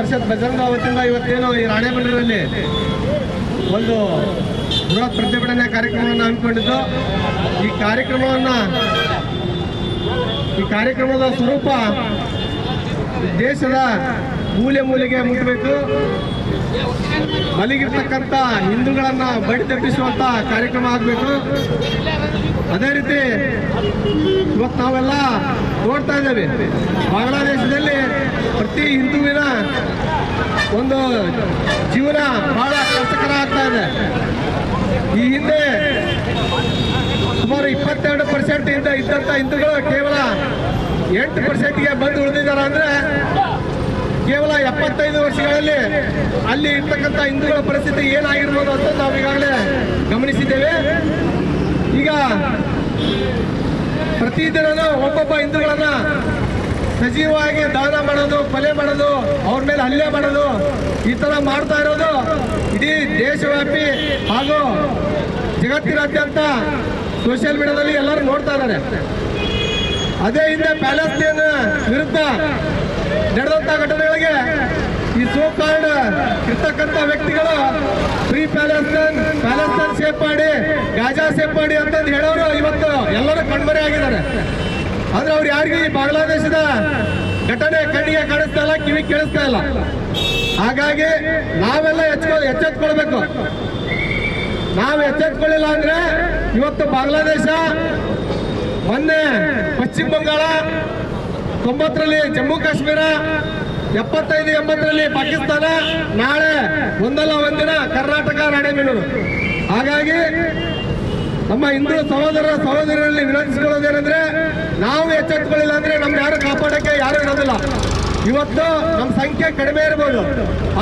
ಪರಿಷತ್ ಬಜರಂಗ ವತಿಯಿಂದ ಇವತ್ತೇನು ಈ ರಾಣೆಬೆನ್ನೂರಲ್ಲಿ ಒಂದು ಬೃಹತ್ ಪ್ರತಿಭಟನೆ ಕಾರ್ಯಕ್ರಮವನ್ನು ಹಮ್ಮಿಕೊಂಡಿದ್ದು. ಈ ಕಾರ್ಯಕ್ರಮವನ್ನು ಈ ಕಾರ್ಯಕ್ರಮದ ಸ್ವರೂಪ ದೇಶದ ಮೂಲೆ ಮೂಲೆಗೆ ಮುಟ್ಟಬೇಕು ಮಲಗಿರ್ತಕ್ಕಂಥ ಹಿಂದೂಗಳನ್ನ ಬಡಿ ತಪ್ಪಿಸುವಂತ ಕಾರ್ಯಕ್ರಮ ಆಗಬೇಕು. ಅದೇ ರೀತಿ ಇವತ್ತು ನಾವೆಲ್ಲ ನೋಡ್ತಾ ಇದ್ದೇವೆ. ಬಾಂಗ್ಲಾದೇಶದಲ್ಲಿ ಪ್ರತಿ ಹಿಂದೂವಿನ ಒಂದು ಜೀವನ ಬಹಳ ಕಷ್ಟಕರ ಆಗ್ತಾ ಇದೆ. ಈ ಹಿಂದೆ ಸುಮಾರು ಇಪ್ಪತ್ತೆರಡು ಪರ್ಸೆಂಟ್ ಇಂದ ಇದ್ದಂಥ ಹಿಂದೂಗಳು ಕೇವಲ ಎಂಟು ಪರ್ಸೆಂಟ್ಗೆ ಬಂದು ಉಳಿದಿದ್ದಾರೆ ಅಂದ್ರೆ ಕೇವಲ ಎಪ್ಪತ್ತೈದು ವರ್ಷಗಳಲ್ಲಿ ಅಲ್ಲಿ ಇರ್ತಕ್ಕಂಥ ಹಿಂದೂಗಳ ಪರಿಸ್ಥಿತಿ ಏನಾಗಿರ್ಬೋದು ಅಂತ ನಾವು ಈಗಾಗಲೇ ಗಮನಿಸಿದ್ದೇವೆ. ಈಗ ಪ್ರತಿದಿನ ಒಬ್ಬೊಬ್ಬ ಹಿಂದೂಗಳನ್ನ ಸಜೀವವಾಗಿ ದಾನ ಮಾಡೋದು ಕೊಲೆ ಮಾಡೋದು, ಅವ್ರ ಮೇಲೆ ಹಲ್ಲೆ ಮಾಡೋದು, ಈ ಥರ ಮಾಡ್ತಾ ಇರೋದು ಇಡೀ ದೇಶವ್ಯಾಪಿ ಹಾಗೂ ಜಗತ್ತಿನಾದ್ಯಂತ ಸೋಷಿಯಲ್ ಮೀಡಿಯಾದಲ್ಲಿ ಎಲ್ಲರೂ ನೋಡ್ತಾ ಇದ್ದಾರೆ. ಅದೇ ಹಿಂದೆ ಪ್ಯಾಲೆಸ್ಟೈನ್ ವಿರುದ್ಧ ನಡೆದಂತ ಘಟನೆಗಳಿಗೆ ಈ ಸೋ ಕಾರ್ಡ್ ಇರ್ತಕ್ಕಂಥ ವ್ಯಕ್ತಿಗಳು ಫ್ರೀ ಪ್ಯಾಲೆಸ್ತೈನ್ ಪ್ಯಾಲೆಸ್ತೈನ್ ಸೇಫ್ ಮಾಡಿ ಗಾಜಾ ಸೇಫ್ ಮಾಡಿ ಅಂತಂದು ಹೇಳೋರು ಇವತ್ತು ಎಲ್ಲರೂ ಕಣ್ಮರೆ ಆಗಿದ್ದಾರೆ. ಆದ್ರೆ ಅವ್ರು ಯಾರಿಗೆ ಈ ಬಾಂಗ್ಲಾದೇಶದ ಘಟನೆ ಕಣ್ಣಿಗೆ ಕಾಣಿಸ್ತಾ ಇಲ್ಲ ಕಿವಿ ಕೇಳಿಸ್ತಾ ಇಲ್ಲ. ಹಾಗಾಗಿ ನಾವೆಲ್ಲ ಎಚ್ಚ ಎಚ್ಚೆತ್ಕೊಳ್ಬೇಕು. ನಾವು ಎಚ್ಚೆತ್ಕೊಳ್ಳಿಲ್ಲ ಅಂದ್ರೆ ಇವತ್ತು ಬಾಂಗ್ಲಾದೇಶ, ಮೊನ್ನೆ ಪಶ್ಚಿಮ ಬಂಗಾಳ ತೊಂಬತ್ತರಲ್ಲಿ ಜಮ್ಮು ಕಾಶ್ಮೀರ, ಎಪ್ಪತ್ತೈದು, ಎಂಬತ್ತರಲ್ಲಿ ಪಾಕಿಸ್ತಾನ, ನಾಳೆ ಒಂದಲ್ಲ ಒಂದಿನ ಕರ್ನಾಟಕ ರಾಣೆಬೆನ್ನೂರು. ಹಾಗಾಗಿ ನಮ್ಮ ಹಿಂದೂ ಸಹೋದರ ಸಹೋದರರಲ್ಲಿ ವಿನಂತಿಸಿಕೊಳ್ಳೋದೇನೆಂದ್ರೆ ನಾವು ಎಚ್ಚೆತ್ತುಕೊಳ್ಳಿಲ್ಲ ಅಂದ್ರೆ ನಮ್ಗೆ ಯಾರು ಕಾಪಾಡಕ್ಕೆ ಯಾರು ಇರೋದಿಲ್ಲ. ಇವತ್ತು ನಮ್ಮ ಸಂಖ್ಯೆ ಕಡಿಮೆ ಇರ್ಬೋದು.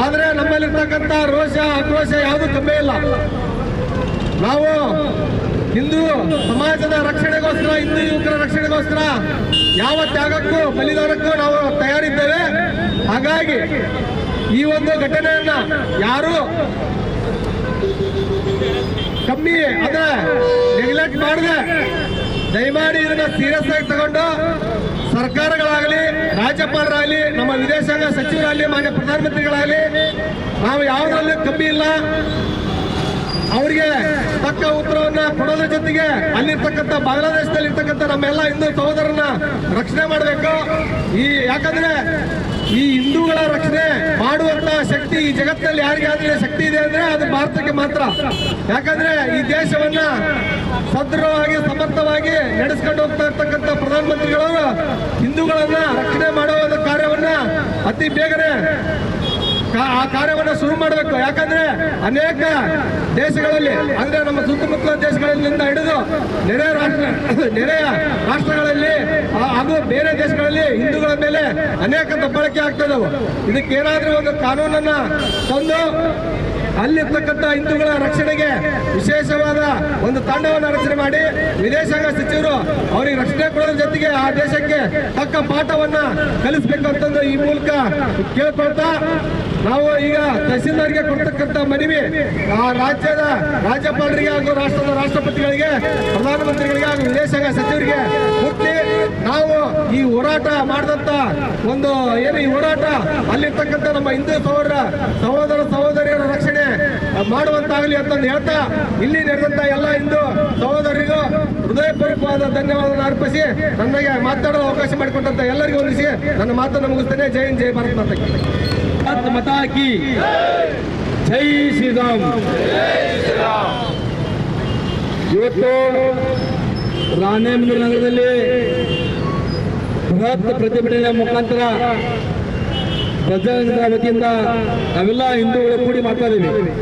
ಆದ್ರೆ ನಮ್ಮಲ್ಲಿರ್ತಕ್ಕಂಥ ರೋಷ, ಆಕ್ರೋಶ ಯಾವುದು ಕಮ್ಮಿ ಇಲ್ಲ. ನಾವು ಹಿಂದೂ ಸಮಾಜದ ರಕ್ಷಣೆಗೋಸ್ಕರ, ಹಿಂದೂ ಯುವಕರ ರಕ್ಷಣೆಗೋಸ್ಕರ ಯಾವ ತ್ಯಾಗಕ್ಕೂ, ಬಲಿದಾನಕ್ಕೂ ನಾವು ತಯಾರಿದ್ದೇವೆ. ಹಾಗಾಗಿ ಈ ಒಂದು ಘಟನೆಯನ್ನ ಯಾರು ಕಮ್ಮಿ ಅದ ನೆಗ್ಲೆಕ್ಟ್ ಮಾಡದೆ ದಯಮಾಡಿ ಇದನ್ನ ಸೀರಿಯಸ್ ಆಗಿ ತಗೊಂಡು ಸರ್ಕಾರಗಳಾಗಲಿ, ರಾಜ್ಯಪಾಲರಾಗಲಿ, ನಮ್ಮ ವಿದೇಶಾಂಗ ಸಚಿವರಾಗಲಿ, ಮಾನ್ಯ ಪ್ರಧಾನಮಂತ್ರಿಗಳಾಗಲಿ, ನಾವು ಯಾವುದರಲ್ಲೂ ಕಮ್ಮಿ ಇಲ್ಲ. ಅವರಿಗೆ ತಕ್ಕ ಉತ್ತರವನ್ನ ಕೊಡೋದ್ರ ಜೊತೆಗೆ ಅಲ್ಲಿರ್ತಕ್ಕಂಥ ಬಾಂಗ್ಲಾದೇಶದಲ್ಲಿ ಇರ್ತಕ್ಕಂಥ ನಮ್ಮೆಲ್ಲ ಹಿಂದೂ ಸಹೋದರನ್ನ ರಕ್ಷಣೆ ಮಾಡಬೇಕು. ಈ ಯಾಕಂದ್ರೆ ಈ ಹಿಂದೂಗಳ ರಕ್ಷಣೆ ಮಾಡುವಂತ ಶಕ್ತಿ ಈ ಜಗತ್ತಿನಲ್ಲಿ ಯಾರಿಗಾದ್ರೆ ಶಕ್ತಿ ಇದೆ ಅಂದ್ರೆ ಅದು ಭಾರತಕ್ಕೆ ಮಾತ್ರ. ಯಾಕಂದ್ರೆ ಈ ದೇಶವನ್ನ ಸದೃಢವಾಗಿ ಸಮರ್ಥವಾಗಿ ನಡೆಸ್ಕೊಂಡು ಹೋಗ್ತಾ ಇರ್ತಕ್ಕಂಥ ಪ್ರಧಾನಮಂತ್ರಿಗಳವರು ಹಿಂದೂಗಳನ್ನ ರಕ್ಷಣೆ ಮಾಡುವ ಕಾರ್ಯವನ್ನ ಅತಿ ಬೇಗನೆ ಆ ಕಾರ್ಯವನ್ನು ಶುರು ಮಾಡಬೇಕು. ಯಾಕಂದ್ರೆ ಅನೇಕ ದೇಶಗಳಲ್ಲಿ, ಅಂದ್ರೆ ನಮ್ಮ ಸುತ್ತಮುತ್ತಲ ದೇಶಗಳಿಂದ ಹಿಡಿದು ನೆರೆಯ ರಾಷ್ಟ್ರ ನೆರೆಯ ರಾಷ್ಟ್ರಗಳಲ್ಲಿ ಹಾಗೂ ಬೇರೆ ದೇಶಗಳಲ್ಲಿ ಹಿಂದೂಗಳ ಮೇಲೆ ಅನೇಕ ದಬ್ಬಳಕೆ ಆಗ್ತದವು ಇದಕ್ಕೆ ಏನಾದ್ರೂ ಒಂದು ಕಾನೂನನ್ನ ತಂದು ಅಲ್ಲಿರ್ತಕ್ಕಂಥ ಹಿಂದೂಗಳ ರಕ್ಷಣೆಗೆ ವಿಶೇಷವಾದ ಒಂದು ತಂಡವನ್ನು ರಚನೆ ಮಾಡಿ ವಿದೇಶಾಂಗ ಸಚಿವರು ಅವರಿಗೆ ರಕ್ಷಣೆ ಕೊಡೋದ್ರ ಜೊತೆಗೆ ಆ ದೇಶಕ್ಕೆ ತಕ್ಕ ಪಾಠವನ್ನ ಕಲಿಸ್ಬೇಕಂತಂದು ಈ ಮೂಲಕ ಕೇಳ್ಕೊಳ್ತಾ ನಾವು ಈಗ ತಹಸೀಲ್ದಾರ್ಗೆ ಕೊಡ್ತಕ್ಕಂಥ ಮನವಿ ಆ ರಾಜ್ಯದ ರಾಜ್ಯಪಾಲರಿಗೆ ಹಾಗೂ ರಾಷ್ಟ್ರದ ರಾಷ್ಟ್ರಪತಿಗಳಿಗೆ, ಪ್ರಧಾನಮಂತ್ರಿಗಳಿಗೆ ಹಾಗೂ ವಿದೇಶಾಂಗ ಸಚಿವರಿಗೆ ಮುಟ್ಟಿ ನಾವು ಈ ಹೋರಾಟ ಮಾಡಿದಂತ ಒಂದು ಏನು ಈ ಹೋರಾಟ ಅಲ್ಲಿರ್ತಕ್ಕಂಥ ನಮ್ಮ ಹಿಂದೂ ಸಹೋದರ ಸಹೋದರ ಸಹೋದರಿಯರ ರಕ್ಷಣೆ ಮಾಡುವಂತಾಗಲಿ ಅಂತಂದು ಹೇಳ್ತಾ ಇಲ್ಲಿ ನಡೆದಂತ ಎಲ್ಲ ಹಿಂದೂ ಸಹೋದರಿಗೂ ಹೃದಯಪೂರ್ವಕವಾದ ಧನ್ಯವಾದವನ್ನು ಅರ್ಪಿಸಿ ನನಗೆ ಮಾತಾಡಲು ಅವಕಾಶ ಮಾಡಿಕೊಟ್ಟಂತ ಎಲ್ಲರಿಗೂ ಹೊಂದಿಸಿ ನನ್ನ ಮಾತನ್ನು ಮುಗಿಸ್ತೇನೆ. ಜೈ ಹಿಂದ್, ಜೈ ಭಾರತ್ ಮಾತಕ್ಕೆ ಮಾತಾ ಕಿ ಜೈ ಶ್ರೀರಾಮ್. ಇವತ್ತು ರಾಣೇಬೆನ್ನೂರು ನಗರದಲ್ಲಿ ಬೃಹತ್ ಪ್ರತಿಭಟನೆಯ ಮುಖಾಂತರ ಪ್ರಜಾತಂತ್ರ ವತಿಯಿಂದ ನಾವೆಲ್ಲ ಹಿಂದೂಗಳು ಕೂಡಿ ಮಾಡ್ತಾ ಇದ್ದೀವಿ.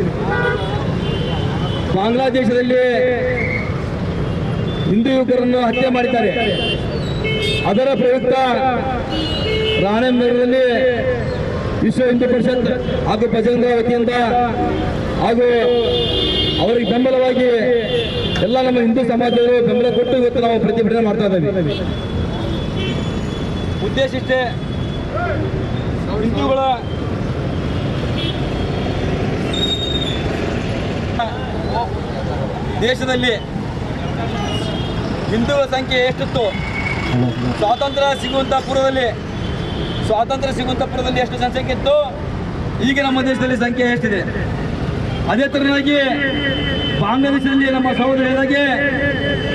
ಬಾಂಗ್ಲಾದೇಶದಲ್ಲಿ ಹಿಂದೂ ಯುವಕರನ್ನು ಹತ್ಯೆ ಮಾಡಿದ್ದಾರೆ. ಅದರ ಪ್ರಯುಕ್ತ ರಾಣೇಬೆನ್ನೂರಲ್ಲಿ ವಿಶ್ವ ಹಿಂದೂ ಪರಿಷತ್ ಹಾಗೂ ದಳ ವತಿಯಿಂದ ಹಾಗೂ ಅವರಿಗೆ ಬೆಂಬಲವಾಗಿ ಎಲ್ಲ ನಮ್ಮ ಹಿಂದೂ ಸಮಾಜದವರು ಬೆಂಬಲ ಕೊಟ್ಟು ಇವತ್ತು ನಾವು ಪ್ರತಿಭಟನೆ ಮಾಡ್ತಾ ಇದ್ದೀವಿ. ಉದ್ದೇಶ ಇಷ್ಟೇ, ಹಿಂದೂಗಳ ದೇಶದಲ್ಲಿ ಹಿಂದೂಗಳ ಸಂಖ್ಯೆ ಎಷ್ಟಿತ್ತು? ಸ್ವಾತಂತ್ರ್ಯ ಸಿಗುವಂತ ಪೂರ್ವದಲ್ಲಿ ಸ್ವಾತಂತ್ರ್ಯ ಸಿಗುವಂತ ಪುರದಲ್ಲಿ ಎಷ್ಟು ಜನಸಂಖ್ಯೆ ಇತ್ತು? ಈಗ ನಮ್ಮ ದೇಶದಲ್ಲಿ ಸಂಖ್ಯೆ ಎಷ್ಟಿದೆ? ಅದೇ ತರನಾಗಿ ಬಾಂಗ್ಲಾದೇಶದಲ್ಲಿ ನಮ್ಮ ಸಹೋದರ ಹೇಳಿದಾಗೆ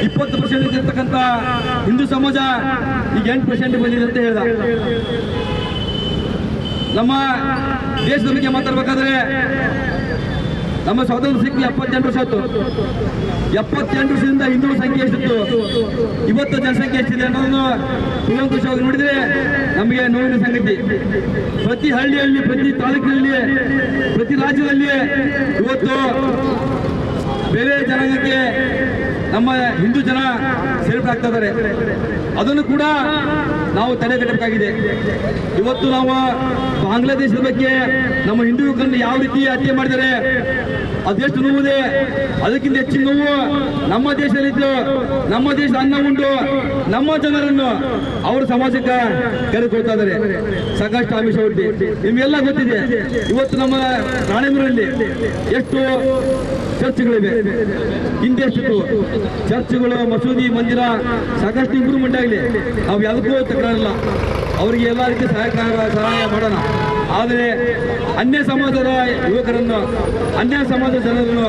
ಇಪ್ಪತ್ತು ಪರ್ಸೆಂಟ್ ಇರ್ತಕ್ಕಂಥ ಹಿಂದೂ ಸಮಾಜ ಈಗ ಎಂಟು ಪರ್ಸೆಂಟ್ ಬಂದಿದೆ ಅಂತ ಹೇಳಿದ. ನಮ್ಮ ದೇಶದ ಬಗ್ಗೆ ಮಾತಾಡ್ಬೇಕಾದ್ರೆ ನಮ್ಮ ಸ್ವಾತಂತ್ರ್ಯ ಸಿಕ್ಕಿ ಎಪ್ಪತ್ತೆಂಟು ವರ್ಷ ಆಯ್ತು ಎಪ್ಪತ್ತೆಂಟು ವರ್ಷದಿಂದ ಹಿಂದೂ ಸಂಖ್ಯೆ ಎಷ್ಟಿತ್ತು? ಇವತ್ತು ಜನಸಂಖ್ಯೆ ಎಷ್ಟಿದೆ ಅನ್ನೋದನ್ನು ಕುಲಂಕುಷವಾಗಿ ನೋಡಿದ್ರೆ ನಮಗೆ ನೋವಿನ ಸಂಗತಿ. ಪ್ರತಿ ಹಳ್ಳಿಯಲ್ಲಿ, ಪ್ರತಿ ತಾಲೂಕಿನಲ್ಲಿ, ಪ್ರತಿ ರಾಜ್ಯದಲ್ಲಿ ಇವತ್ತು ಬೇರೆ ಜನಾಂಗಕ್ಕೆ ನಮ್ಮ ಹಿಂದೂ ಜನ ಸೇರ್ಪಡಾಗ್ತಾ ಇದ್ದಾರೆ. ಅದನ್ನು ಕೂಡ ನಾವು ತಡೆಗಟ್ಟಬೇಕಾಗಿದೆ ಇವತ್ತು ನಾವು ಬಾಂಗ್ಲಾದೇಶದ ಬಗ್ಗೆ ನಮ್ಮ ಹಿಂದೂ ಯುವಕರನ್ನು ಯಾವ ರೀತಿ ಹತ್ಯೆ ಮಾಡಿದ್ದಾರೆ ಅದೆಷ್ಟು ನೋವಿದೆ? ಅದಕ್ಕಿಂತ ಹೆಚ್ಚಿನ ನೋವು ನಮ್ಮ ದೇಶದಲ್ಲಿದ್ದು, ನಮ್ಮ ದೇಶದ ಅನ್ನ ಉಂಡು, ನಮ್ಮ ಜನರನ್ನು ಅವರ ಸಮಾಜಕ್ಕೆ ಕರೆಕೊಳ್ತಾ ಇದ್ದಾರೆ. ಸಾಕಷ್ಟು ಆಮಿಷ ನಿಮಗೆಲ್ಲ ನಿಮ್ಗೆಲ್ಲ ಗೊತ್ತಿದೆ, ಇವತ್ತು ನಮ್ಮ ರಾಣೆಬೆನ್ನೂರಲ್ಲಿ ಎಷ್ಟು ಚರ್ಚ್ಗಳಿವೆ. ಹಿಂದೆ ಎಷ್ಟಿತ್ತು? ಚರ್ಚ್ಗಳು, ಮಸೂದಿ, ಮಂದಿರ ಸಾಕಷ್ಟು ಇಂಪ್ರೂವ್ಮೆಂಟ್ ಆಗಲಿ. ಅವು ಯಾವುದಕ್ಕೂ ತಕರಾರಿಲ್ಲ. ಅವರಿಗೆ ಎಲ್ಲ ರೀತಿ ಸಹಾಯಕ ಸಹಾಯ ಮಾಡೋಣ. ಆದರೆ ಅನ್ಯ ಸಮಾಜದ ಯುವಕರನ್ನು, ಅನ್ಯ ಸಮಾಜದ ಜನರನ್ನು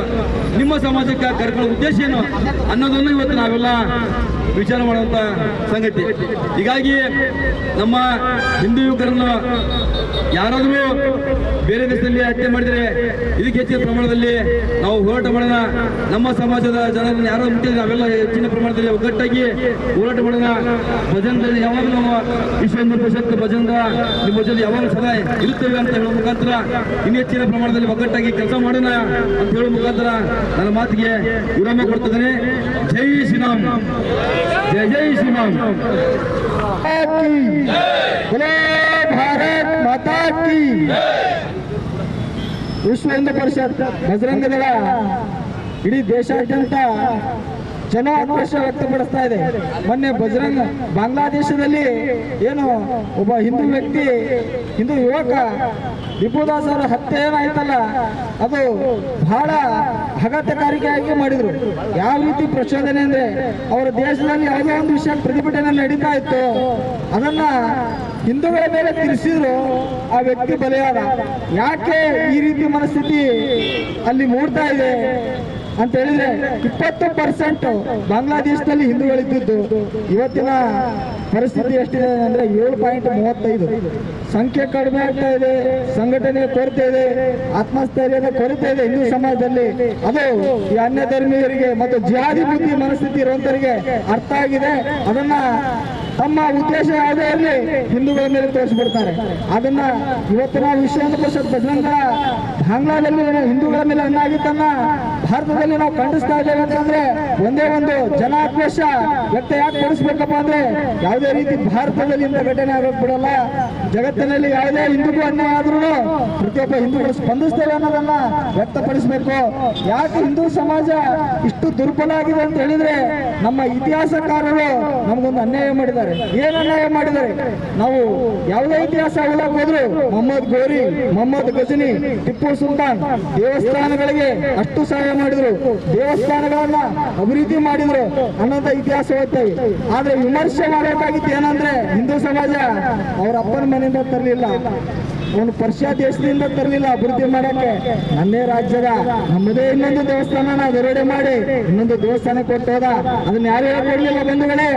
ನಿಮ್ಮ ಸಮಾಜಕ್ಕೆ ಕರ್ಕೊಳ್ಳೋ ಉದ್ದೇಶ ಏನು ಅನ್ನೋದನ್ನು ಇವತ್ತು ನಾವೆಲ್ಲ ವಿಚಾರ ಮಾಡುವಂತ ಸಂಗತಿ. ಹೀಗಾಗಿ ನಮ್ಮ ಹಿಂದೂ ಯುವಕರನ್ನು ಯಾರಾದರೂ ಬೇರೆ ದೇಶದಲ್ಲಿ ಹತ್ಯೆ ಮಾಡಿದರೆ ಇದಕ್ಕೆ ಹೆಚ್ಚಿನ ಪ್ರಮಾಣದಲ್ಲಿ ನಾವು ಹೋರಾಟ ಮಾಡೋಣ. ನಮ್ಮ ಸಮಾಜದ ಜನರನ್ನು ಯಾರು ಮುಟ್ಟಿದ್ರೆ ನಾವೆಲ್ಲ ಹೆಚ್ಚಿನ ಪ್ರಮಾಣದಲ್ಲಿ ಒಗ್ಗಟ್ಟಾಗಿ ಹೋರಾಟ ಮಾಡೋಣ. ಭಜನದಲ್ಲಿ ಯಾವಾಗ ನಮ್ಮ ವಿಶ್ವ ಹಿಂದೂ ಪರಿಷತ್ ಭಜನ ನಿಮ್ಮ ಜೊತೆ ಯಾವಾಗ ಸದಾ ಇರುತ್ತೇವೆ ಅಂತ ಹೇಳೋ ಮುಖಾಂತರ ಇನ್ನು ಹೆಚ್ಚಿನ ಪ್ರಮಾಣದಲ್ಲಿ ಒಗ್ಗಟ್ಟಾಗಿ ಕೆಲಸ ಮಾಡೋಣ ಅಂತ ಹೇಳೋ ಮುಖಾಂತರ ನನ್ನ ಮಾತಿಗೆ ವಿರಾಮ ಕೊಡ್ತಿದ್ದೇನೆ ಜೈ ಶ್ರೀರಾಮ್. जय जय श्रीमान। भारत माता की। विश्व हिंदू परिषद बजरंग दला इडी देशाद्यंत ಜನ ಆಕ್ರೋಶ ವ್ಯಕ್ತಪಡಿಸ್ತಾ ಇದೆ. ಮೊನ್ನೆ ಬಜರಂಗ್ ಬಾಂಗ್ಲಾದೇಶದಲ್ಲಿ ಏನು ಒಬ್ಬ ಹಿಂದೂ ವ್ಯಕ್ತಿ, ಹಿಂದೂ ಯುವಕ ಟಿಪ್ಪುದಾಸ್ ಅವರ ಹತ್ಯೆ ಏನಾಯ್ತಲ್ಲ, ಅದು ಬಹಳ ಆಘಾತಕಾರಿಯಾಗಿ ಮಾಡಿದ್ರು. ಯಾವ ರೀತಿ ಪ್ರಚೋದನೆ ಅಂದ್ರೆ ಅವರ ದೇಶದಲ್ಲಿ ಯಾವುದೇ ಒಂದು ವಿಷಯ ಪ್ರತಿಭಟನೆ ನಡೀತಾ ಇತ್ತು. ಅದನ್ನ ಹಿಂದೂಗಳ ಮೇಲೆ ತಿಳಿಸಿದ್ರು ಆ ವ್ಯಕ್ತಿ ಬಲಿಯಾದ ಯಾಕೆ ಈ ರೀತಿ ಮನಸ್ಥಿತಿ ಅಲ್ಲಿ ಮೂಡ್ತಾ ಇದೆ? ಅಂತ ಹೇಳಿದ್ರೆ ಇಪ್ಪತ್ತು ಪರ್ಸೆಂಟ್ ಬಾಂಗ್ಲಾದೇಶದಲ್ಲಿ ಹಿಂದೂಗಳಿದ್ದು ಇವತ್ತಿನ ಪರಿಸ್ಥಿತಿ ಎಷ್ಟಿದೆ ಅಂದ್ರೆ ಏಳು ಪಾಯಿಂಟ್ ಮೂವತ್ತೈದು. ಸಂಖ್ಯೆ ಕಡಿಮೆ ಆಗ್ತಾ ಇದೆ, ಸಂಘಟನೆ ಕೊರತೆ ಇದೆ, ಆತ್ಮಸ್ಥೈರ್ಯದ ಕೊರತೆ ಇದೆ ಹಿಂದೂ ಸಮಾಜದಲ್ಲಿ. ಅದು ಈ ಅನ್ಯ ಧರ್ಮೀಯರಿಗೆ ಮತ್ತು ಜಿಹಾದಿ ಬುದ್ಧಿ ಮನಸ್ಥಿತಿ ಇರುವಂತರಿಗೆ ಅರ್ಥ ಆಗಿದೆ. ಅದನ್ನ ತಮ್ಮ ಉದ್ದೇಶ ಯಾವುದೇ ಇರಲಿ ಹಿಂದೂಗಳ ಮೇಲೆ ತೋರಿಸ್ಬಿಡ್ತಾರೆ. ಅದನ್ನ ಇವತ್ತಿನ ವಿಶ್ವ ಪರಿಷತ್ ಬಜರಂಗ ಬಾಂಗ್ಲಾದಲ್ಲಿ ಹಿಂದೂಗಳ ಮೇಲೆ ಅನ್ನಾಗಿದ್ದನ್ನ ಭಾರತದಲ್ಲಿ ನಾವು ಖಂಡಿಸ್ತಾ ಇದ್ದೇವೆ ಅಂತಂದ್ರೆ ಒಂದೇ ಒಂದು ಜನಾಕ್ರೋಶ ವ್ಯಕ್ತ ಯಾಕೆ ಕೊಡಿಸ್ಬೇಕಪ್ಪ ಅಂದ್ರೆ ಯಾವುದೇ ರೀತಿ ಭಾರತದಲ್ಲಿ ಇಂಥ ಘಟನೆ ಆಗೋಕ್ ಬಿಡಲ್ಲ ಜಗತ್ತಿನಲ್ಲಿ ಯಾವುದೇ ಹಿಂದೂಗೂ ಅನ್ಯಾಯ ಆದ್ರೂ ಪ್ರತಿಯೊಬ್ಬ ಹಿಂದೂಗಳು ಸ್ಪಂದಿಸ್ತೇವೆ ಅನ್ನೋದನ್ನ ವ್ಯಕ್ತಪಡಿಸಬೇಕು. ಯಾಕೆ ಹಿಂದೂ ಸಮಾಜ ಇಷ್ಟು ದುರ್ಬಲ ಆಗಿದೆ ಅಂತ ಹೇಳಿದ್ರೆ ನಮ್ಮ ಇತಿಹಾಸಕಾರರು ನಮಗೊಂದು ಅನ್ಯಾಯ ಮಾಡಿದ್ದಾರೆ. ಏನ್ ಅನ್ಯಾಯ ಮಾಡಿದ್ದಾರೆ? ನಾವು ಯಾವುದೇ ಇತಿಹಾಸ ಹೇಳಕ್ ಹೋದ್ರು, ಮೊಹಮ್ಮದ್ ಗೋರಿ, ಮೊಹಮ್ಮದ್ ಗಜನಿ, ಟಿಪ್ಪು ಸುಲ್ತಾನ್ ದೇವಸ್ಥಾನಗಳಿಗೆ ಅಷ್ಟು ಸಹಾಯ ಮಾಡಿದ್ರು. ದೇವಸ್ಥಾನಗಳನ್ನ ಅಭಿವೃದ್ಧಿ ಮಾಡಿದ್ರು. ಅನ್ನೋದ ಇತಿಹಾಸ ಓದ್ತೇವೆ ಆದ್ರೆ ವಿಮರ್ಶೆ ಮಾಡಬೇಕಾಗಿತ್ತು ಏನಂದ್ರೆ ಹಿಂದೂ ಸಮಾಜ ಅವ್ರ ಅಪ್ಪನ ಮನೆಯಿಂದ ತರಲಿಲ್ಲ. ಅವನು ಪರ್ಷಿಯಾ ದೇಶದಿಂದ ತರಲಿಲ್ಲ, ಅಭಿವೃದ್ಧಿ ಮಾಡಕ್ಕೆ. ನನ್ನೇ ರಾಜ್ಯದ, ನಮ್ಮದೇ ಇನ್ನೊಂದು ದೇವಸ್ಥಾನ ದರೋಡೆ ಮಾಡಿ, ಇನ್ನೊಂದು ದೇವಸ್ಥಾನ ಕೊಟ್ಟೋದ ಅದನ್ನ ಯಾರು ಹೇಳ್ಕೊಡ್ಲಿಲ್ಲ ಬಂಧುಗಳೇ?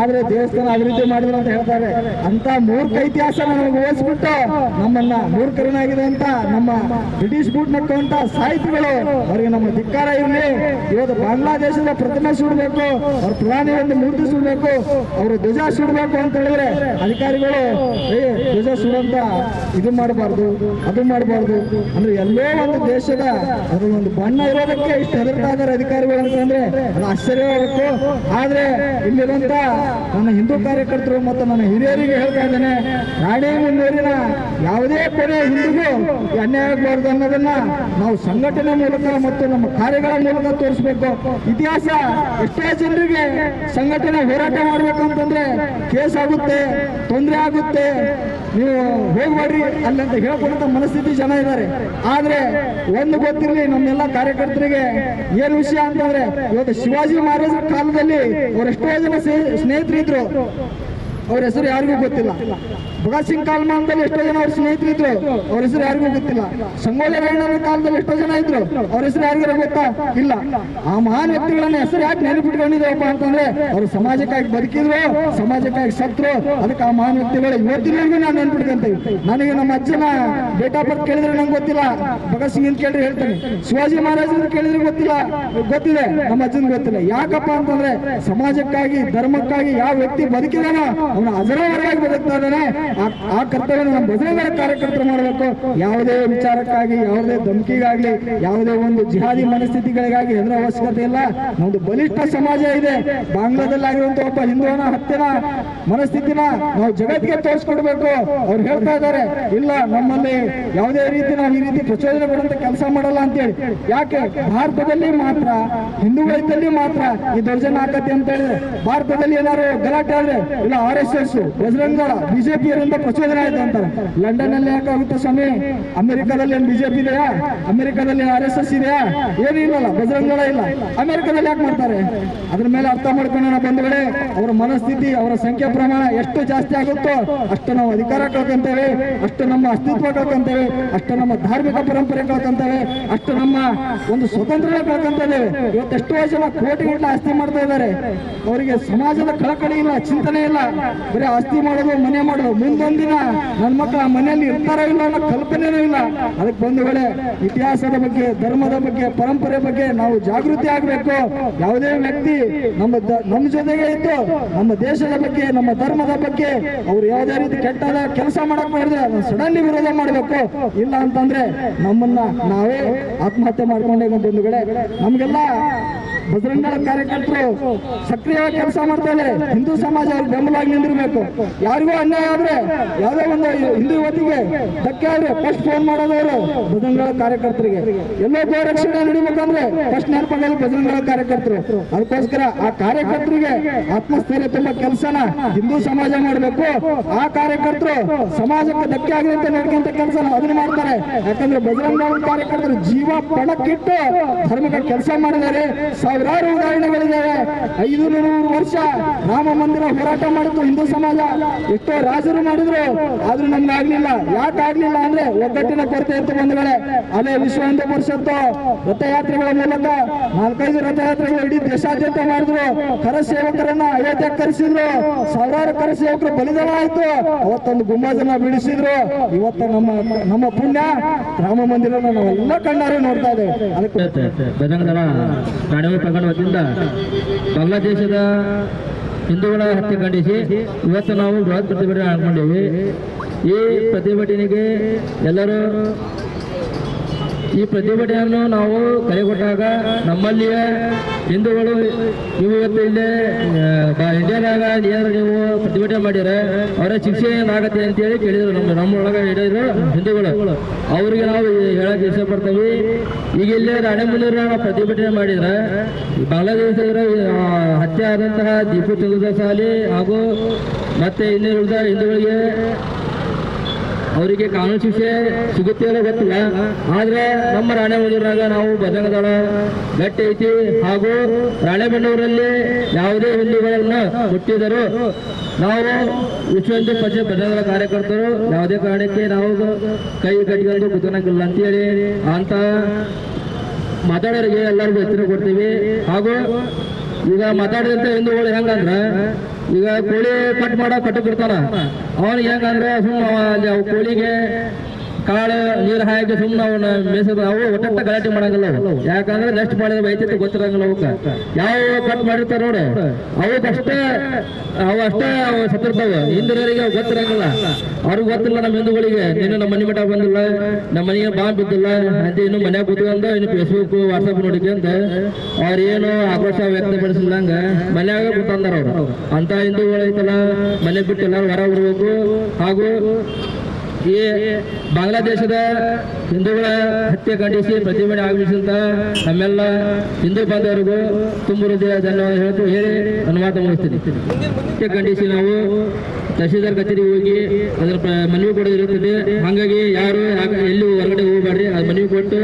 ಆದ್ರೆ ದೇವಸ್ಥಾನ ಅಭಿವೃದ್ಧಿ ಮಾಡಿದ್ರು ಅಂತ ಹೇಳ್ತಾರೆ. ಅಂತ ಮೂರ್ಖ ಇತಿಹಾಸ ನಮಗೆ ಓದಿಸ್ಬಿಟ್ಟು ನಮ್ಮನ್ನ ಮೂರ್ಖರನಾಗಿದೆ ಅಂತ, ನಮ್ಮ ಬ್ರಿಟಿಷ್ ಗೂಟ್ ನಕ್ಕುವಂತ ಸಾಹಿತಿಗಳು, ಅವರಿಗೆ ನಮ್ಮ ಧಿಕ್ಕಾರ ಇರಲಿ. ಇವತ್ತು ಬಾಂಗ್ಲಾದೇಶದ ಪ್ರತಿಮೆ ಸುಡಬೇಕು, ಅವ್ರ ಪ್ರಧಾನಿ ಒಂದು ಮೂರ್ತಿ ಸುಡಬೇಕು, ಅವರು ಧ್ವಜ ಸುಡಬೇಕು ಅಂತ ಹೇಳಿದ್ರೆ ಅಧಿಕಾರಿಗಳು ಧ್ವಜ ಸುಡಂತ ಇದು ಮಾಡಬಾರ್ದು, ಅದು ಮಾಡಬಾರ್ದು. ಅಂದ್ರೆ ಎಲ್ಲೋ ಒಂದು ದೇಶದ ಅದ್ರ ಒಂದು ಬಣ್ಣ ಇರೋದಕ್ಕೆ ಇಷ್ಟು ಹೆದರ್ತಾ ಇದ್ದಾರೆ ಅಧಿಕಾರಿಗಳು ಅಂತಂದ್ರೆ ಅದು ಆಶ್ಚರ್ಯವಾಗುತ್ತೆ ಆದ್ರೆ ಇಲ್ಲಿರುವಂತ ನನ್ನ ಹಿಂದೂ ಕಾರ್ಯಕರ್ತರು ಮತ್ತು ನನ್ನ ಹಿರಿಯರಿಗೆ ಹೇಳ್ತಾ ಇದ್ದೇನೆ ರಾಣೆಬೆನ್ನೂರಿನ ಯಾವುದೇ ಕೊನೆ ಹಿಂದಿಗೂ ಅನ್ಯಾಯ ಆಗಬಾರ್ದು ಅನ್ನೋದನ್ನ ನಾವು ಸಂಘಟನೆ ಮೂಲಕ ಮತ್ತು ನಮ್ಮ ಕಾರ್ಯಗಳ ಮೂಲಕ ತೋರಿಸ್ಬೇಕು. ಇತಿಹಾಸ ಎಷ್ಟೇ ಜನರಿಗೆ ಸಂಘಟನೆ ಹೋರಾಟ ಮಾಡ್ಬೇಕು ಅಂತಂದ್ರೆ ಕೇಸ್ ಆಗುತ್ತೆ, ತೊಂದರೆ ಆಗುತ್ತೆ. ನೀವು ಹೋಗ್ಬೇಡ್ರಿ ಅಲ್ಲಂತ ಹೇಳ್ಕೊಂಡಂತ ಮನಸ್ಥಿತಿ ಜನ ಇದ್ದಾರೆ. ಆದ್ರೆ ಒಂದು ಗೊತ್ತಿರಲಿ, ನಮ್ಮೆಲ್ಲ ಕಾರ್ಯಕರ್ತರಿಗೆ ಏನ್ ವಿಷಯ ಅಂತಂದ್ರೆ, ಇವತ್ತು ಶಿವಾಜಿ ಮಹಾರಾಜರ ಕಾಲದಲ್ಲಿ ಅವರೆಷ್ಟೋ ಜನ ಸ್ನೇಹಿತರಿದ್ರು. ಅವ್ರ ಹೆಸರು ಯಾರಿಗೂ ಗೊತ್ತಿಲ್ಲ. ಭಗತ್ ಸಿಂಗ್ ಕಾಲಮಾನದಲ್ಲಿ ಎಷ್ಟೋ ಜನ ಅವ್ರ ಸ್ನೇಹಿತರಿದ್ರು ಅವ್ರ ಹೆಸರು ಯಾರಿಗೂ ಗೊತ್ತಿಲ್ಲ. ಸಂಗೊಳ್ಳಿ ರಾಯಣ್ಣನ ಕಾಲದಲ್ಲಿ ಎಷ್ಟೋ ಜನ ಇದ್ರು. ಅವ್ರ ಹೆಸರು ಯಾರಿಗಾರ ಗೊತ್ತಾ? ಇಲ್ಲ. ಆ ಮಹಾನ್ ವ್ಯಕ್ತಿಗಳನ್ನ ಹೆಸರು ಯಾಕೆ ನೆನಪಿಟ್ಕೊಂಡಿದ್ದೇವಪ್ಪ ಅಂತಂದ್ರೆ, ಅವರು ಸಮಾಜಕ್ಕಾಗಿ ಬದುಕಿದ್ರು, ಸಮಾಜಕ್ಕಾಗಿ ಸತ್ರು ಅದಕ್ಕೆ ಆ ಮಹಾನ್ ವ್ಯಕ್ತಿಗಳು ಇವತ್ತಿನವರೆಗೂ ನಾನು ನೆನ್ಪಿಟ್ಕೊಂತೀವಿ ನನಗೆ ನಮ್ಮ ಅಜ್ಜನ ಡೇಟ್ ಆಫ್ ಬರ್ತ್ ಕೇಳಿದ್ರೆ ನಂಗೆ ಗೊತ್ತಿಲ್ಲ. ಭಗತ್ ಸಿಂಗ್ ಅಂತ ಕೇಳಿದ್ರೆ ಹೇಳ್ತೇನೆ. ಶಿವಾಜಿ ಮಹಾರಾಜ್ ಕೇಳಿದ್ರೆ ಗೊತ್ತಿಲ್ಲ. ಗೊತ್ತಿದೆ. ನಮ್ಮ ಅಜ್ಜನ ಗೊತ್ತಿಲ್ಲ. ಯಾಕಪ್ಪ ಅಂತಂದ್ರೆ, ಸಮಾಜಕ್ಕಾಗಿ, ಧರ್ಮಕ್ಕಾಗಿ ಯಾವ ವ್ಯಕ್ತಿ ಬದುಕಿದಾನೋ, ಅವನು ಅಜರಾವರವಾಗಿ ಬದುಕ್ತಾ ಇದ್ದಾನೆ. ಆ- ಕರ್ತವ್ಯ ನಮ್ಮ ಬಸವೇಂದ್ರ ಕಾರ್ಯಕರ್ತರು ಮಾಡಬೇಕು. ಯಾವುದೇ ವಿಚಾರಕ್ಕಾಗಿ, ಯಾವುದೇ ಧಮಕಿಗಾಗ್ಲಿ ಯಾವುದೇ ಒಂದು ಜಿಹಾದಿ ಮನಸ್ಥಿತಿಗಳಿಗಾಗಿ ಹೆದರ ಅವಶ್ಯಕತೆ ಇಲ್ಲ. ಒಂದು ಬಲಿಷ್ಠ ಸಮಾಜ ಇದೆ. ಬಾಂಗ್ಲಾದಲ್ಲಾಗಿರುವಂತ ಒಬ್ಬ ಹಿಂದೂನ ಹತ್ಯೆನ, ಮನಸ್ಥಿತಿನ ನಾವು ಜಗತ್ತಿಗೆ ತೋರಿಸ್ಕೊಡ್ಬೇಕು. ಅವ್ರು ಹೇಳ್ತಾ ಇದ್ದಾರೆ, ಇಲ್ಲ, ನಮ್ಮಲ್ಲಿ ಯಾವುದೇ ರೀತಿ ನಾವು ಈ ರೀತಿ ಪ್ರಚೋದನೆ ಕೊಡುವಂತ ಕೆಲಸ ಮಾಡಲ್ಲ ಅಂತೇಳಿ. ಯಾಕೆ? ಭಾರತದಲ್ಲಿ ಮಾತ್ರ ಹಿಂದೂಗಳಿದ್ದಲ್ಲಿ ಮಾತ್ರ ಈ ದೌರ್ಜನ್ಯ ಆಗತ್ತೆ ಅಂತ ಹೇಳಿದ್ರೆ, ಭಾರತದಲ್ಲಿ ಏನಾದ್ರು ಗಲಾಟೆ ಆದ್ರೆ, ಇಲ್ಲ R S S Bajranga BJP ಅವರಿಂದ ಪ್ರಚೋದನೆ ಆಯ್ತು ಅಂತಾರೆ. ಲಂಡನ್ ಅಲ್ಲಿ ಯಾಕಾಗುತ್ತೆ ಸ್ವಾಮಿ? ಅಮೆರಿಕದಲ್ಲಿ ಏನ್ ಬಿಜೆಪಿ ಇದೆಯಾ? ಅಮೆರಿಕದಲ್ಲಿ ಆರ್ ಎಸ್ ಎಸ್ ಇದೆಯಾ? ಏನು ಇಲ್ಲಲ್ಲ ಬಜರಂಗಳ ಇಲ್ಲ. ಅಮೆರಿಕದಲ್ಲಿ ಯಾಕೆ ಮಾಡ್ತಾರೆ? ಅದ್ರ ಮೇಲೆ ಅರ್ಥ ಮಾಡ್ಕೊಂಡು ಬಂದ್ಗಡೆ ಅವರ ಮನಸ್ಥಿತಿ, ಅವರ ಸಂಖ್ಯಾ ಪ್ರಮಾಣ ಎಷ್ಟು ಜಾಸ್ತಿ ಆಗುತ್ತೋ ಅಷ್ಟು ನಾವು ಅಧಿಕಾರ ಕಳ್ಕೊಂತೇವೆ, ಅಷ್ಟು ನಮ್ಮ ಅಸ್ತಿತ್ವ ಕಳ್ಕೊಂತೇವೆ, ಅಷ್ಟು ನಮ್ಮ ಧಾರ್ಮಿಕ ಪರಂಪರೆ ಕಳ್ಕೊಂತೇವೆ, ಅಷ್ಟು ನಮ್ಮ ಒಂದು ಸ್ವತಂತ್ರ ಕಳ್ಕೊಂತೇವೆ. ಇವತ್ತು ಎಷ್ಟೋ ಜನ ಕೋಟಿಗಟ್ಟಲೆ ಆಸ್ತಿ ಮಾಡ್ತಾ ಇದ್ದಾರೆ. ಅವರಿಗೆ ಸಮಾಜದ ಕಳಕಳಿ ಇಲ್ಲ, ಚಿಂತನೆ ಇಲ್ಲ. ಬರೀ ಆಸ್ತಿ ಮಾಡೋದು, ಮನೆ ಮಾಡೋದು ಮುಂದೊಂದಿನ ನನ್ನ ಮಕ್ಕಳು ಮನೆಯಲ್ಲಿ ಇರ್ತಾರೋ ಇಲ್ಲ ಅನ್ನೋ ಕಲ್ಪನೆನೂ ಇಲ್ಲ. ಅದಕ್ಕೆ ಬಂಧುಗಳೇ ಇತಿಹಾಸದ ಬಗ್ಗೆ, ಧರ್ಮದ ಬಗ್ಗೆ, ಪರಂಪರೆ ಬಗ್ಗೆ ನಾವು ಜಾಗೃತಿ ಆಗಬೇಕು. ಯಾವುದೇ ವ್ಯಕ್ತಿ ನಮ್ಮ ನಮ್ಮ ಜೊತೆಗೆ ಇದ್ದು, ನಮ್ಮ ದೇಶದ ಬಗ್ಗೆ, ನಮ್ಮ ಧರ್ಮದ ಬಗ್ಗೆ ಅವ್ರು ಯಾವುದೇ ರೀತಿ ಕೆಟ್ಟದ ಕೆಲಸ ಮಾಡಕ್ ಮಾಡಿದ್ರೆ ಅದನ್ನ ಸಡನ್ಲಿ ವಿರೋಧ ಮಾಡಬೇಕು. ಇಲ್ಲ ಅಂತಂದ್ರೆ ನಮ್ಮನ್ನ ನಾವೇ ಆತ್ಮಹತ್ಯೆ ಮಾಡ್ಕೊಂಡೇ ಬಂಧುಗಳೇ ನಮ್ಗೆಲ್ಲ ಬಜರಂಗಗಳ ಕಾರ್ಯಕರ್ತರು ಸಕ್ರಿಯವಾಗಿ ಕೆಲಸ ಮಾಡ್ತಾ ಇದ್ದಾರೆ. ಹಿಂದೂ ಸಮಾಜ ಅವ್ರಿಗೆ ಬೆಂಬಲವಾಗಿ ನಿಂದಿರಬೇಕು. ಯಾರಿಗೂ ಅನ್ಯಾಯ ಆದ್ರೆ ಯಾವುದೇ ಒಂದು ಹಿಂದೂ ಯುವತಿಗೆ ಧಕ್ಕೆ ಆದ್ರೆ ಫಸ್ಟ್ ಫೋನ್ ಮಾಡೋದವರು ಬಜರಂಗ ಕಾರ್ಯಕರ್ತರಿಗೆ. ಎಲ್ಲೋ ಗೋರಕ್ಷಣೆ ನಡಿಬೇಕಂದ್ರೆ ಫಸ್ಟ್ ನೆನಪಾಗೋದು ಬಜರಂಗ ಕಾರ್ಯಕರ್ತರು. ಅದಕ್ಕೋಸ್ಕರ ಆ ಕಾರ್ಯಕರ್ತರಿಗೆ ಆತ್ಮಸ್ಥೈರ್ಯ ತುಂಬ ಕೆಲಸನ ಹಿಂದೂ ಸಮಾಜ ಮಾಡಬೇಕು. ಆ ಕಾರ್ಯಕರ್ತರು ಸಮಾಜಕ್ಕೆ ಧಕ್ಕೆ ಆಗಲಿ ಅಂತ ನೋಡ್ಕೊಂತ ಕೆಲಸ ಅದನ್ನ ಮಾಡ್ತಾರೆ. ಯಾಕಂದ್ರೆ ಬಜರಂಗ ಕಾರ್ಯಕರ್ತರು ಜೀವ ಪಣಕ್ಕಿಟ್ಟು ಧರ್ಮಕ್ಕೆ ಕೆಲಸ ಮಾಡಿದ್ದಾರೆ. ಸಾವಿರಾರು ಉದಾಹರಣೆಗಳಿದ್ದಾವೆ. ಐದು ನೂರು ವರ್ಷ ರಾಮ ಮಂದಿರ ಹೋರಾಟ ಮಾಡಿತು ಹಿಂದೂ ಸಮಾಜ. ಎಷ್ಟೋ ರಾಜರು ಮಾಡಿದ್ರು, ಆದ್ರೂ ನಮ್ಗೆ ಆಗ್ಲಿಲ್ಲ. ಯಾಕೆ ಆಗ್ಲಿಲ್ಲ ಅಂದ್ರೆ ಒಗ್ಗಟ್ಟಿನ ಕೊರತೆ ಇತ್ತು ಬಂಧುಗಳೇ. ಅದೇ ವಿಶ್ವ ಹಿಂದೂ ಪರಿಷತ್ತು ರಥಯಾತ್ರೆಗಳ ಮೂಲಕ ನಾಲ್ಕೈದು ರಥಯಾತ್ರೆಗಳು ಇಡೀ ದೇಶಾದ್ಯಂತ ಮಾಡಿದ್ರು. ಕರ ಸೇವಕರನ್ನ ಅಯೋಧ್ಯೆ ಕರೆಸಿದ್ರು. ಸಾವಿರಾರು ಕರ ಸೇವಕರು ಬಲಿದಾನ ಆಯ್ತು ಅವತ್ತೊಂದು ಗುಮ್ಮಜನ ಬಿಡಿಸಿದ್ರು. ಇವತ್ತು ನಮ್ಮ ನಮ್ಮ ಪುಣ್ಯ ರಾಮ ಮಂದಿರ ನಾವೆಲ್ಲ ಕಣ್ಣಾರೆ ನೋಡ್ತಾ ಇದ್ದೇವೆ. ಅದಕ್ಕೆ ವತಿಯಿಂದ ಬಾಂಗ್ಲಾದೇಶದ ಹಿಂದೂಗಳ ಹತ್ಯೆ ಖಂಡಿಸಿ ಇವತ್ತು ನಾವು ಬೃಹತ್ ಪ್ರತಿಭಟನೆ ಹಾಕೊಂಡಿವಿ ಈ ಪ್ರತಿಭಟನೆಗೆ ಎಲ್ಲರೂ ಈ ಪ್ರತಿಭಟನೆಯನ್ನು ನಾವು ಕೈಗೊಟ್ಟಾಗ ನಮ್ಮಲ್ಲಿಯ ಹಿಂದೂಗಳು ನೀವು ಇವತ್ತು ಇಲ್ಲೇ ಇಂಡಿಯಾದಾಗ ಏನಾದ್ರು ನೀವು ಪ್ರತಿಭಟನೆ ಮಾಡಿರ ಅವರ ಶಿಕ್ಷೆ ಏನಾಗತ್ತೆ ಅಂತೇಳಿ ಕೇಳಿದ್ರು ನಮ್ಮ, ನಮ್ಮೊಳಗೆ ಹಿಡಿದ್ರು ಹಿಂದೂಗಳು. ಅವರಿಗೆ ನಾವು ಹೇಳಕ್ ಇಷ್ಟಪಡ್ತೀವಿ. ಈಗ ಇಲ್ಲೇ ರಾಣೆಮುನ್ನೂರ ನಾವು ಪ್ರತಿಭಟನೆ ಮಾಡಿದ್ರೆ ಬಾಂಗ್ಲಾದೇಶ ಹತ್ಯೆ ಆದಂತಹ ದೀಪು ಶಾಲೆ ಹಾಗೂ ಮತ್ತೆ ಇನ್ನೂ ಉಳಿದ ಹಿಂದೂಗಳಿಗೆ ಅವರಿಗೆ ಕಾನೂನು ಶಿಕ್ಷೆ ಸಿಗುತ್ತೆ ಅನ್ನೋ ಗೊತ್ತಿಲ್ಲ. ಆದ್ರೆ ನಮ್ಮ ರಾಣೆಬೆನ್ನೂರಾಗ ನಾವು ಬಜರಂಗದಳ ಗಟ್ಟಿ ಐತಿ ಹಾಗೂ ರಾಣೆಬೆನ್ನೂರಲ್ಲಿ ಯಾವುದೇ ಹಿಂದೂಗಳನ್ನ ಮುಟ್ಟಿದರು ನಾವು ವಿಶ್ವ ಹಿಂದೂ ಪರಿಷತ್ ಬಜರಂಗದಳ ಕಾರ್ಯಕರ್ತರು. ಯಾವುದೇ ಕಾರಣಕ್ಕೆ ನಾವು ಕೈ ಕಟ್ಟಿಕೊಂಡು ಕುತ್ಕೊಳಕ್ಕಿಲ್ಲ ಅಂತೇಳಿ ಅಂತ ಮಾತಾಡೋರಿಗೆ ಎಲ್ಲರಿಗೂ ಎಚ್ಚರ ಕೊಡ್ತೀವಿ. ಹಾಗೂ ಈಗ ಮಾತಾಡಿದಂತ ಹಿಂದೂಗಳು ಹೆಂಗಂದ್ರ ಈಗ ಕೋಳಿ ಕಟ್ ಮಾಡೋ ಕಟ್ಟು ಬಿಡ್ತಾನ ಅವನಿಗೆ ಹೆಂಗಂದ್ರೆ ಸುಮ್ಮ ಅವು ಕೋಳಿಗೆ ಕಾಳು, ನೀರು ಹಾಕಿ ಸುಮ್ಮನೆ ಅವನ್ನ ಮೇಸದ ಅವು ಒಟ್ಟ ಗಲಾಟೆ ಮಾಡಂಗಿಲ್ಲ ಅವು. ಯಾಕಂದ್ರೆ ನೆಕ್ಸ್ಟ್ ಮಾಡಿದ ವೈದ್ಯತೆ ಗೊತ್ತಿರಂಗಿಲ್ಲ ಅವಕ್ಕ. ಯಾವ ಕಟ್ ಮಾಡಿರ್ತಾರ ನೋಡು. ಅವಕ್ಕಷ್ಟೇ, ಅವು ಅಷ್ಟೇ ಅವು ಸತ್ತಿರ್ತಾವ. ಹಿಂದಿನವರಿಗೆ ಗೊತ್ತಿರಂಗಿಲ್ಲ. ಅವ್ರಿಗೆ ಗೊತ್ತಿಲ್ಲ ನಮ್ಮ ಹಿಂದೂಗಳಿಗೆ. ನೀನು ನಮ್ಮ ಮನೆ ಮಠ ಬಂದಿಲ್ಲ, ನಮ್ಮ ಮನೆಗೆ ಬಾಂಬ್ ಬಿದ್ದಿಲ್ಲ. ಅಂತ ಇನ್ನು ಮನ್ಯಾಗ ಕೂತ್ಕೊಂಡ ಇನ್ನು ಫೇಸ್ಬುಕ್ ವಾಟ್ಸಪ್ ನೋಡಿಕೊಂಡ ಅವ್ರ ಏನು ಆಕ್ರೋಶ ವ್ಯಕ್ತಪಡಿಸಿದಂಗ ಮನ್ಯಾಗ ಕೂತಂದಾರ ಅವ್ರು. ಅಂತ ಹಿಂದೂಗಳು ಐತಲ್ಲ ಮನೆ ಬಿಟ್ಟು ಎಲ್ಲರೂ ಹೊರ ಬರ್ಬೇಕು ಹಾಗೂ ಈ ಬಾಂಗ್ಲಾದೇಶದ ಹಿಂದೂಗಳ ಹತ್ಯೆ ಖಂಡಿಸಿ ಪ್ರತಿಭಟನೆ ಆಗಮಿಸಿದಂತ ನಮ್ಮೆಲ್ಲ ಹಿಂದೂ ಬಾಂಧವರಿಗೂ ತುಂಬು ಹೃದಯ ಧನ್ಯವಾದ ಹೇಳ್ತು ಹೇಳಿ ಅನುವಾದ ಮುಗಿಸ್ತೀನಿ ಹತ್ಯೆ ಖಂಡಿಸಿ ನಾವು ತಹಶೀಲ್ದಾರ್ ಕಚೇರಿಗೆ ಹೋಗಿ ಅದರ ಮನವಿ ಕೊಡೋದಿರುತ್ತದೆ ಹಾಗಾಗಿ ಯಾರು ಎಲ್ಲಿ ಹೊರಗಡೆ ಹೋಗಬೇಡ್ರಿ ಅದು ಮನವಿ ಕೊಟ್ಟು